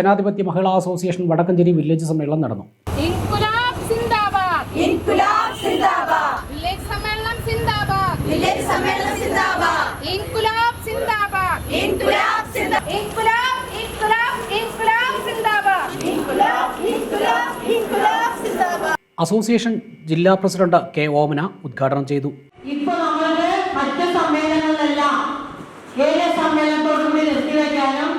ജനാധിപത്യ മഹിളാ association Vadakkanchery village സമ്മേളനം നടന്നു. ഇൻകുലാബ് സിന്ദാബാദ്. ഇൻകുലാബ് സിന്ദാബാദ്. വില്ലേജ് സമ്മേളനം സിന്ദാബാദ്. വില്ലേജ് സമ്മേളനം സിന്ദാബാദ്. ഇൻകുലാബ് സിന്ദാബാദ്. ഇൻകുലാബ് സിന്ദാബാദ് ഇൻകുലാബ് ഇൻകുലാബ് ഇൻകുലാബ് സിന്ദാബാദ്. ഇൻകുലാബ് ഇൻകുലാബ് ഇൻകുലാബ് സിന്ദാബാദ്. അസോസിയേഷൻ ജില്ലാ പ്രസിഡന്റ് കെ ഓമന ഉദ്ഘാടനം ചെയ്തു. ഇപ്പൊ നമ്മൾ മറ്റ് സമ്മേളനങ്ങളെല്ലാം കേരള സമ്മേളനത്തോടുകൂടി നിർത്തിവെക്കാനും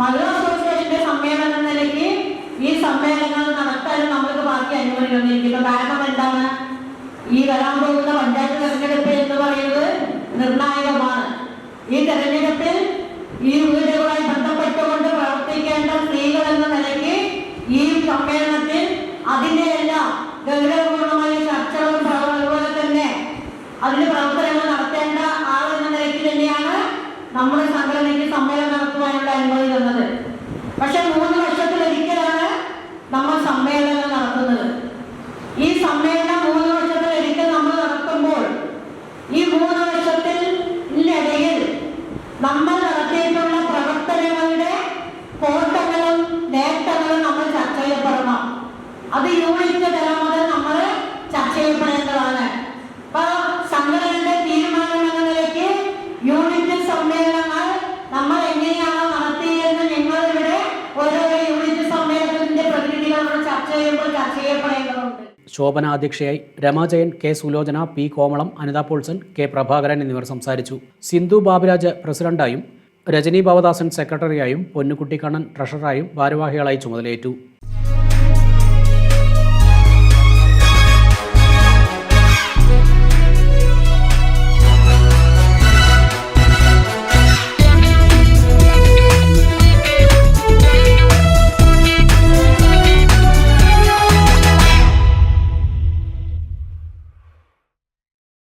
മഹിളാ അസോസിയേഷന്റെ സമ്മേളനം എന്ന നിലയ്ക്ക് ഈ സമ്മേളനങ്ങൾ നടത്താനും നമ്മൾക്ക് ബാക്കി അനുമതി വന്നിരിക്കുന്നു കാരണം എന്താണ്? ഈ വരാൻ പോകുന്ന പഞ്ചായത്ത് തെരഞ്ഞെടുപ്പ് എന്ന് പറയുന്നത് നിർണായകമാണ്. ഈ തെരഞ്ഞെടുപ്പിൽ ഈ വീടുകളുമായി ബന്ധപ്പെട്ടുകൊണ്ട് പ്രവർത്തിക്കേണ്ട സ്ത്രീകൾ എന്ന നിലയ്ക്ക് ഈ സമ്മേളനത്തിൽ അതിന്റെ എല്ലാം ഗൗരവപൂർണമായ ചർച്ചകളും അതുപോലെ തന്നെ അതിന്റെ പ്രവർത്തനങ്ങൾ നടത്തേണ്ട ആൾ എന്ന നിലയ്ക്ക് തന്നെയാണ് നമ്മുടെ സംഘടനയ്ക്ക് സമ്മേളനം നടത്തുവാനുള്ള അനുമതി നമ്മൾ സമ്മേളനം നടത്തുന്നത്. ഈ സമ്മേളനം മൂന്ന് വർഷത്തിലൊരിക്കൽ നമ്മൾ നടത്തുമ്പോൾ ഈ മൂന്ന് വർഷത്തിനിടയിൽ നമ്മൾ നടത്തിയിട്ടുള്ള പ്രവർത്തനങ്ങളുടെ കോട്ടങ്ങളും നേട്ടങ്ങളും നമ്മൾ ചർച്ച ചെയ്യപ്പെടണം. അത് യൂണിറ്റ് തലം മുതൽ നമ്മൾ ചർച്ച ചെയ്യപ്പെടേണ്ടതാണ് ചെയ്യുമ്പോൾ ചർച്ച ചെയ്യപ്പെടേണ്ടതുണ്ട് ശോഭന അധ്യക്ഷയായി Ramajayan K Sulochana P Komalam Anitha Paulson K Prabhakaran എന്നിവർ സംസാരിച്ചു. സിന്ധു ബാബുരാജ് പ്രസിഡന്റായും രജനി ഭവദാസൻ സെക്രട്ടറിയായും പൊന്നുകുട്ടിക്കണ്ണൻ ട്രഷററായും ഭാരവാഹികളായി ചുമതലയേറ്റു.